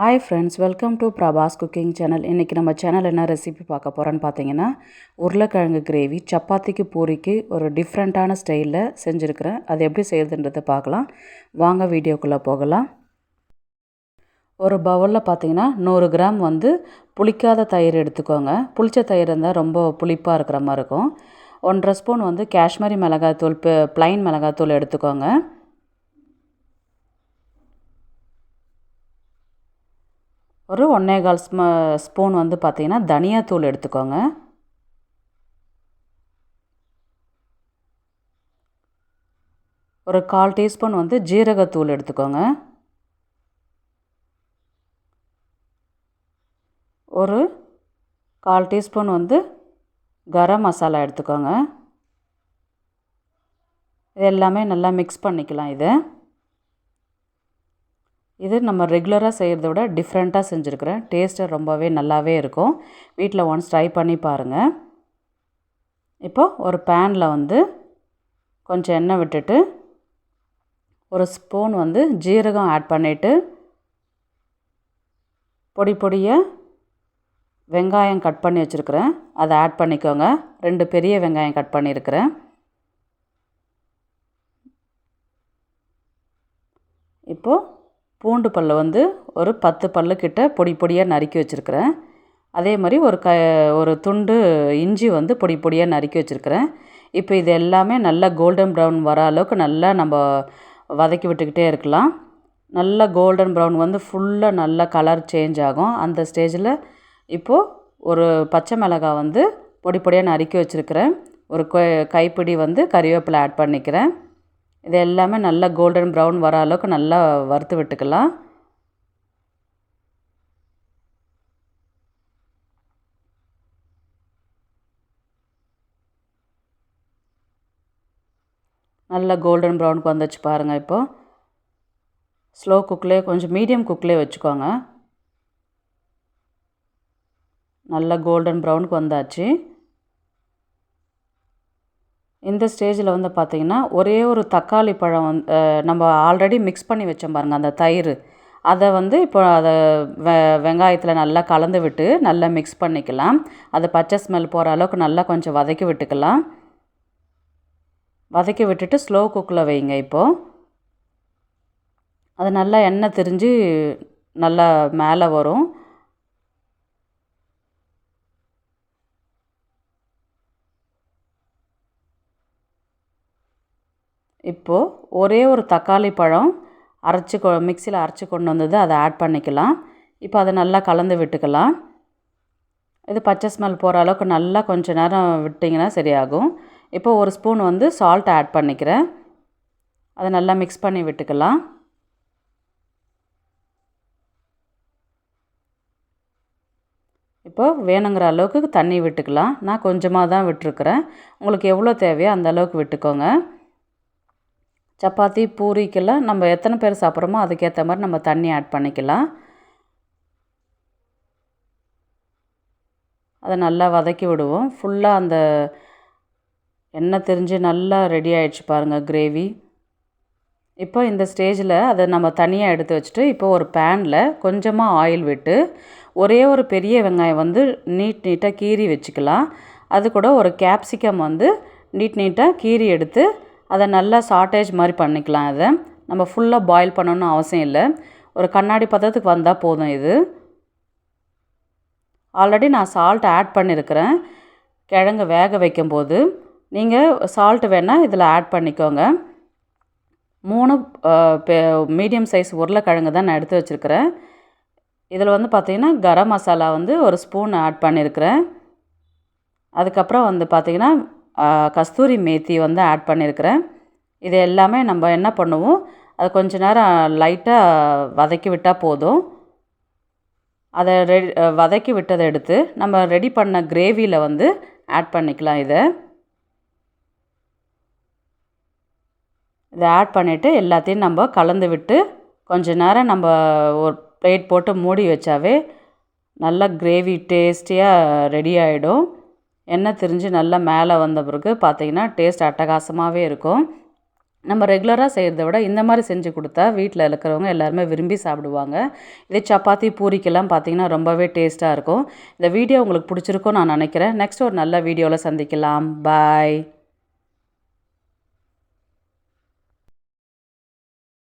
Hi friends welcome to Prabhas cooking channel இன்றைக்கி நம்ம channel என்ன ரெசிபி பார்க்க போகிறோன்னு பார்த்தீங்கன்னா உருளைக்கிழங்கு கிரேவி சப்பாத்திக்கு பூரிக்கு ஒரு டிஃப்ரெண்ட்டான ஸ்டைலில் செஞ்சுருக்கிறேன். அது எப்படி செய்யுதுன்றதை பார்க்கலாம். வாங்க வீடியோக்குள்ளே போகலாம். ஒரு பவுலில் பார்த்தீங்கன்னா நூறு கிராம் வந்து புளிக்காத தயிர் எடுத்துக்கோங்க. புளித்த தயிர் இருந்தால் ரொம்ப புளிப்பாக இருக்கிற மாதிரி இருக்கும். ஒன்றரை ஸ்பூன் வந்து காஷ்மீரி மிளகாய்த்தூள் ப்ளைன் மிளகாய்த்தூள் எடுத்துக்கோங்க. ஒரு ஒன்றே கால் ஸ்ம ஸ்பூன் வந்து பார்த்திங்கன்னா தனியாத்தூள் எடுத்துக்கோங்க. ஒரு கால் டீஸ்பூன் வந்து ஜீரகத்தூள் எடுத்துக்கோங்க. ஒரு கால் டீஸ்பூன் வந்து கரம் மசாலா எடுத்துக்கோங்க. இது எல்லாமே நல்லா மிக்ஸ் பண்ணிக்கலாம் இதை. இது நம்ம ரெகுலராக செய்கிறத விட டிஃப்ரெண்ட்டாக செஞ்சுருக்கிறேன். டேஸ்ட்டு ரொம்பவே நல்லாவே இருக்கும். வீட்டில் ஒன்ஸ் ட்ரை பண்ணி பாருங்கள் இப்போது ஒரு பேனில் வந்து கொஞ்சம் எண்ணெய் விட்டுட்டு ஒரு ஸ்பூன் வந்து ஜீரகம் ஆட் பண்ணிவிட்டு பொடி பொடியாக வெங்காயம் கட் பண்ணி வச்சுருக்கிறேன். அதை ஆட் பண்ணிக்கோங்க. ரெண்டு பெரிய வெங்காயம் கட் பண்ணியிருக்கிறேன் இப்போது பூண்டு பல் வந்து ஒரு பத்து பல்லு கிட்ட பொடி பொடியாக நறுக்கி வச்சுருக்கிறேன். அதே மாதிரி ஒரு க ஒரு துண்டு இஞ்சி வந்து பொடி பொடியாக நறுக்கி வச்சுருக்கிறேன். இப்போ இது எல்லாமே நல்லா கோல்டன் ப்ரௌன் வர அளவுக்கு நல்லா நம்ம வதக்கி விட்டுக்கிட்டே இருக்கலாம். நல்லா கோல்டன் ப்ரௌன் வந்து ஃபுல்லாக நல்லா கலர் சேஞ்ச் ஆகும். அந்த ஸ்டேஜில் இப்போது ஒரு பச்சை மிளகாய் வந்து பொடி பொடியாக நறுக்கி வச்சுருக்கிறேன். ஒரு கைப்பிடி வந்து கறிவேப்பிலை ஆட் பண்ணிக்கிறேன். இது எல்லாமே நல்லா கோல்டன் ப்ரௌன் வர அளவுக்கு நல்லா வறுத்து விட்டுக்கலாம். நல்லா கோல்டன் ப்ரௌனுக்கு வந்துச்சு பாருங்கள் இப்போது ஸ்லோ குக்லேயே கொஞ்சம் மீடியம் குக்லேயே வச்சுக்கோங்க. நல்லா கோல்டன் ப்ரௌனுக்கு வந்தாச்சு. இந்த ஸ்டேஜில் வந்து பார்த்திங்கன்னா ஒரே ஒரு தக்காளி பழம் வந்து நம்ம ஆல்ரெடி மிக்ஸ் பண்ணி வச்சோம் பாருங்கள் அந்த தயிர். அதை வந்து இப்போ அதை வெ வெங்காயத்தில் நல்லா கலந்து விட்டு நல்லா மிக்ஸ் பண்ணிக்கலாம். அது பச்சை ஸ்மெல் போகிற அளவுக்கு நல்லா கொஞ்சம் வதக்கி விட்டுக்கலாம். வதக்கி விட்டுட்டு ஸ்லோ குக்கில் வைங்க இப்போது அது நல்லா எண்ணெய் திரிஞ்சு நல்லா மேலே வரும். இப்போது ஒரே ஒரு தக்காளி பழம் அரைச்சி கொ மிக்சியில் அரைச்சி கொண்டு வந்தது அதை ஆட் பண்ணிக்கலாம். இப்போ அதை நல்லா கலந்து விட்டுக்கலாம். இது பச்சை ஸ்மெல் போகிற அளவுக்கு நல்லா கொஞ்சம் நேரம் விட்டிங்கன்னா சரியாகும். இப்போ ஒரு ஸ்பூன் வந்து சால்ட் ஆட் பண்ணிக்கிறேன். அதை நல்லா மிக்ஸ் பண்ணி விட்டுக்கலாம். இப்போ வேணுங்கிற அளவுக்கு தண்ணி விட்டுக்கலாம். நான் கொஞ்சமாக தான் விட்டுருக்குறேன். உங்களுக்கு எவ்வளோ தேவையோ அந்த அளவுக்கு விட்டுக்கோங்க. சப்பாத்தி பூரிக்கெல்லாம் நம்ம எத்தனை பேர் சாப்பிட்றோமோ அதுக்கேற்ற மாதிரி நம்ம தண்ணி ஆட் பண்ணிக்கலாம். அதை நல்லா வதக்கி விடுவோம். ஃபுல்லாக அந்த எண்ணெய் தெரிஞ்சு நல்லா ரெடி ஆகிடுச்சு பாருங்கள் கிரேவி இப்போ இந்த ஸ்டேஜில் அதை நம்ம தனியாக எடுத்து வச்சுட்டு இப்போ ஒரு பேனில் கொஞ்சமாக ஆயில் விட்டு ஒரே ஒரு பெரிய வெங்காயம் வந்து நீட் நீட்டாக கீறி வச்சுக்கலாம். அது கூட ஒரு கேப்சிகம் வந்து நீட் நீட்டாக கீறி எடுத்து அதை நல்லா சாட்டேஜ் மாதிரி பண்ணிக்கலாம் அதை நம்ம ஃபுல்லாக பாயில் பண்ணணும்னு அவசியம் இல்லை. ஒரு கண்ணாடி பதத்துக்கு வந்தால் போதும் இது. ஆல்ரெடி நான் சால்ட் ஆட் பண்ணியிருக்கிறேன் கிழங்கு வேக வைக்கும்போது நீங்கள் சால்ட்டு வேணால் இதில் ஆட் பண்ணிக்கோங்க. மூணு மீடியம் சைஸ் உருளைக்கிழங்கு தான் நான் எடுத்து வச்சுருக்கிறேன். இதில் வந்து பார்த்திங்கன்னா கரம் மசாலா வந்து ஒரு ஸ்பூன் ஆட் பண்ணியிருக்கிறேன் அதுக்கப்புறம் வந்து பார்த்திங்கன்னா கஸ்தூரி மேத்தி வந்து ஆட் பண்ணியிருக்கிறேன் இது எல்லாமே நம்ம என்ன பண்ணுவோம்? அது கொஞ்ச நேரம் லைட்டாக வதக்கி விட்டால் போதும். அதை ரெடி வதக்கி விட்டதை எடுத்து நம்ம ரெடி பண்ண கிரேவியில் வந்து ஆட் பண்ணிக்கலாம் இதை. இதை ஆட் பண்ணிவிட்டு எல்லாத்தையும் நம்ம கலந்து விட்டு கொஞ்ச நேரம் நம்ம ஒரு பிளேட் போட்டு மூடி வச்சாவே நல்லா கிரேவி டேஸ்டியாக ரெடி ஆகிடும் எண்ணெய் திரிஞ்சு நல்லா மேலே வந்த பிறகு பார்த்திங்கன்னா டேஸ்ட் அட்டகாசமாகவே இருக்கும். நம்ம ரெகுலராக செய்கிறத விட இந்த மாதிரி செஞ்சு கொடுத்தா வீட்டில் இருக்கிறவங்க எல்லாருமே விரும்பி சாப்பிடுவாங்க. இதே சப்பாத்தி பூரிக்கெல்லாம் பார்த்தீங்கன்னா ரொம்பவே டேஸ்ட்டாக இருக்கும். இந்த வீடியோ உங்களுக்கு பிடிச்சிருக்கும் நான் நினைக்கிறேன். நெக்ஸ்ட் ஒரு நல்ல வீடியோவில் சந்திக்கலாம். பாய்